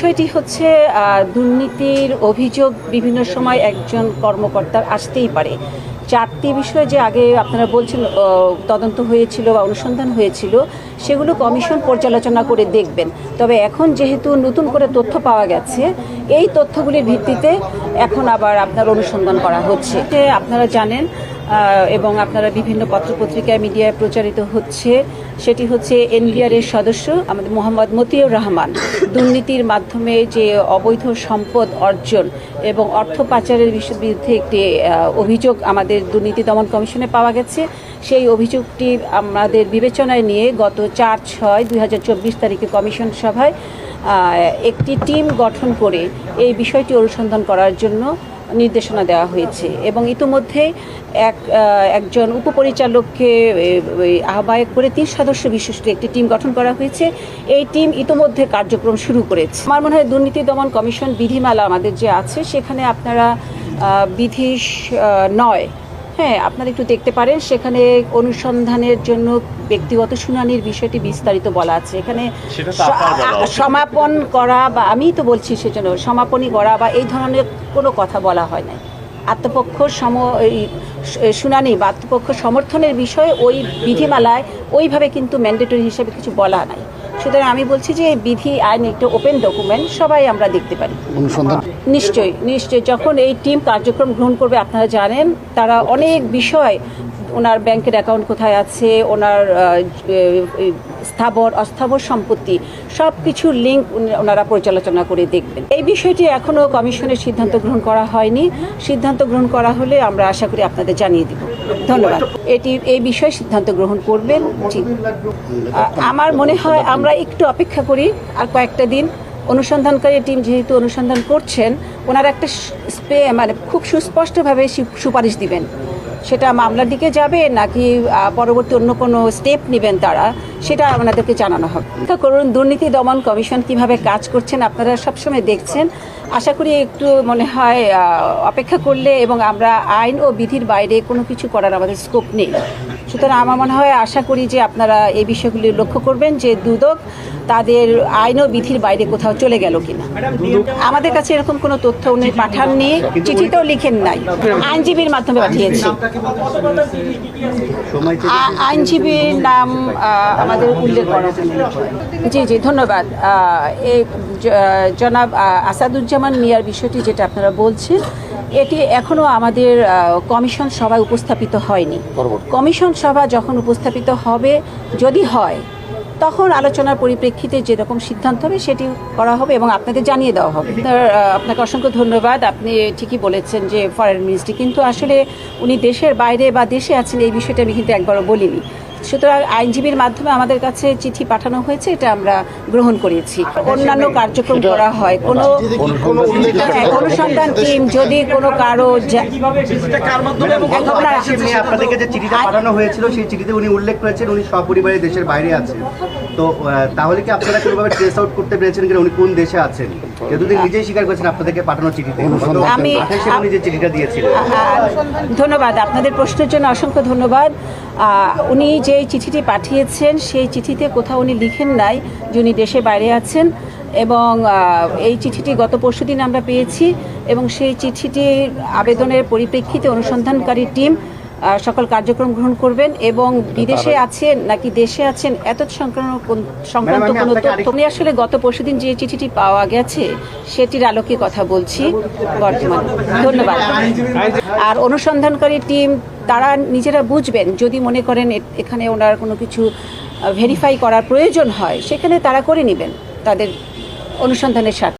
বিষয়টি হচ্ছে দুর্নীতির অভিযোগ বিভিন্ন সময় একজন কর্মকর্তার আসতেই পারে। চারটি বিষয় যে আগে আপনারা বলছেন তদন্ত হয়েছিল বা অনুসন্ধান হয়েছিল, সেগুলো কমিশন পর্যালোচনা করে দেখবেন। তবে এখন যেহেতু নতুন করে তথ্য পাওয়া গেছে, এই তথ্যগুলির ভিত্তিতে এখন আবার আপনার অনুসন্ধান করা হচ্ছে। আপনারা জানেন এবং আপনারা বিভিন্ন পত্রপত্রিকায় মিডিয়ায় প্রচারিত হচ্ছে। সেটি হচ্ছে এনবিআর এর সদস্য আমাদের মোহাম্মদ মতিউর রহমান। দুর্নীতির মাধ্যমে যে অবৈধ সম্পদ অর্জন এবং অর্থ পাচারের বিরুদ্ধে একটি অভিযোগ আমাদের দুর্নীতি দমন কমিশনে পাওয়া গেছে। সেই অভিযোগটি আমাদের বিবেচনায় নিয়ে গত চার ছয় দুই তারিখে কমিশন সভায় একটি টিম গঠন করে এই বিষয়টি অনুসন্ধান করার জন্য নির্দেশনা দেওয়া হয়েছে এবং ইতিমধ্যে এক একজন উপপরিচালককে আহ্বায়ক করে তিন সদস্য বিশিষ্ট একটি টিম গঠন করা হয়েছে। এই টিম ইতিমধ্যে কার্যক্রম শুরু করেছে। আমার মনে হয় দুর্নীতি দমন কমিশন বিধিমালা আমাদের যে আছে, সেখানে আপনারা বিধি নয় হ্যাঁ আপনারা একটু দেখতে পারেন। সেখানে অনুসন্ধানের জন্য ব্যক্তিগত শুনানির বিষয়টি বিস্তারিত বলা আছে। এখানে। সমাপন করা বা আমিই তো বলছি সেজন্য সমাপনী করা বা এই ধরনের কোনো কথা বলা হয় নাই। আত্মপক্ষ সম শুনানি বা আত্মপক্ষ সমর্থনের বিষয়ে ওই বিধিমালায় ওইভাবে কিন্তু ম্যান্ডেটরি হিসেবে কিছু বলা নাই। সুতরাং আমি বলছি যে বিধি আইন একটা ওপেন ডকুমেন্ট সবাই আমরা দেখতে পারি। নিশ্চয়ই নিশ্চয়ই। যখন এই টিম কার্যক্রম গ্রহণ করবে আপনারা জানেন তারা অনেক বিষয় ওনার ব্যাংকের অ্যাকাউন্ট কোথায় আছে, ওনার স্থাবর, অস্থাবর সম্পত্তি সব কিছুর লিঙ্ক ওনারা পর্যালোচনা করে দেখবেন। এই বিষয়টি এখনও কমিশনের সিদ্ধান্ত গ্রহণ করা হয়নি। সিদ্ধান্ত গ্রহণ করা হলে আমরা আশা করি আপনাদের জানিয়ে দিব। ধন্যবাদ। এটি, এই বিষয়ে সিদ্ধান্ত গ্রহণ করবেন আমার মনে হয় আমরা একটু অপেক্ষা করি আর কয়েকটা দিন। অনুসন্ধানকারী টিম যেহেতু অনুসন্ধান করছেন, ওনারা একটা স্পে মানে খুব সুস্পষ্টভাবে সুপারিশ দিবেন। সেটা মামলার দিকে যাবে নাকি পরবর্তী অন্য কোনো স্টেপ নেবেন তারা, সেটা আপনাদেরকে জানানো হবে। করুন, দুর্নীতি দমন কমিশন কীভাবে কাজ করছেন আপনারা সবসময় দেখছেন। আশা করি একটু মনে হয় অপেক্ষা করলে এবং আমরা আইন ও বিধির বাইরে কোনো কিছু করার আমাদের স্কোপ নেই। সুতরাং আমার মনে হয়, আশা করি যে আপনারা এই বিষয়গুলি লক্ষ্য করবেন যে দুদক তাদের আইন ও বিধির বাইরে কোথাও চলে গেল কিনা। আমাদের কাছে এরকম কোনো তথ্য উনি পাঠাননি, চিঠিতেও লিখেন নাই। আইনজীবীর মাধ্যমে পাঠিয়েছি। আইনজীবীর নাম আমাদের উল্লেখ করা জি জি, ধন্যবাদ। এই জনাব আসাদুজ্জামান মিয়ার বিষয়টি যেটা আপনারা বলছেন এটি এখনও আমাদের কমিশন সভায় উপস্থাপিত হয়নি। কমিশন সভা যখন উপস্থাপিত হবে যদি হয় তখন আলোচনার পরিপ্রেক্ষিতে যেরকম সিদ্ধান্ত হবে সেটি করা হবে এবং আপনাদের জানিয়ে দেওয়া হবে। আপনাকে অসংখ্য ধন্যবাদ। আপনি ঠিকই বলেছেন যে ফরেন মিনিস্ট্রি কিন্তু আসলে উনি দেশের বাইরে বা দেশে আছেন এই বিষয়টা আমি কিন্তু একবারও বলিনি। সুতরাং আইনজীবীর মাধ্যমে আমাদের কাছে চিঠি পাঠানো হয়েছে এটা আমরা গ্রহণ করেছি। অন্যান্য কার্যক্রম করা হয়। কোনো অনুসন্ধান টিম যদি কোনো কারও আপনাদেরকে যে চিঠিটা পাঠানো হয়েছিল সেই চিঠিতে উনি উল্লেখ করেছেন উনি সপরিবারে দেশের বাইরে আছেন। তো তাহলে কি আপনারা কোনোভাবে ট্রেস আউট করতে পেরেছেন কিনা? উনি কোন দেশে আছেন? যেহেতু তিনি নিজেই স্বীকার করেছেন আপনাদেরকে পাঠানো চিঠিতে। আমি- উনি যে চিঠিটা দিয়েছিলেন। ধন্যবাদ। আপনাদের প্রশ্নের জন্য অসংখ্য ধন্যবাদ। আহ, উনি যে চিঠিটি পাঠিয়েছেন, সেই চিঠিতে কোথাও উনি লিখেন নাই, যে উনি দেশে বাইরে আছেন এবং এই চিঠিটি গত পরশুদিন আমরা পেয়েছি এবং সেই চিঠিটির আবেদনের পরিপ্রেক্ষিতে অনুসন্ধানকারী টিম সকল কার্যক্রম গ্রহণ করবেন এবং বিদেশে আছেন নাকি দেশে আছেন? এত সংক্রান্ত কোন- সংক্রান্ত কোনো তথ্য আসলে গত পরশুদিন যে চিঠিটি পাওয়া গেছে সেটির আলোকে কথা বলছি। বর্তমানে। ধন্যবাদ। আর অনুসন্ধানকারী টিম তারা নিজেরা বুঝবেন যদি মনে করেন এখানে ওনার কোনো কিছু ভেরিফাই করার প্রয়োজন হয় সেখানে তারা করে নেবেন তাদের অনুসন্ধানের স্বার্থে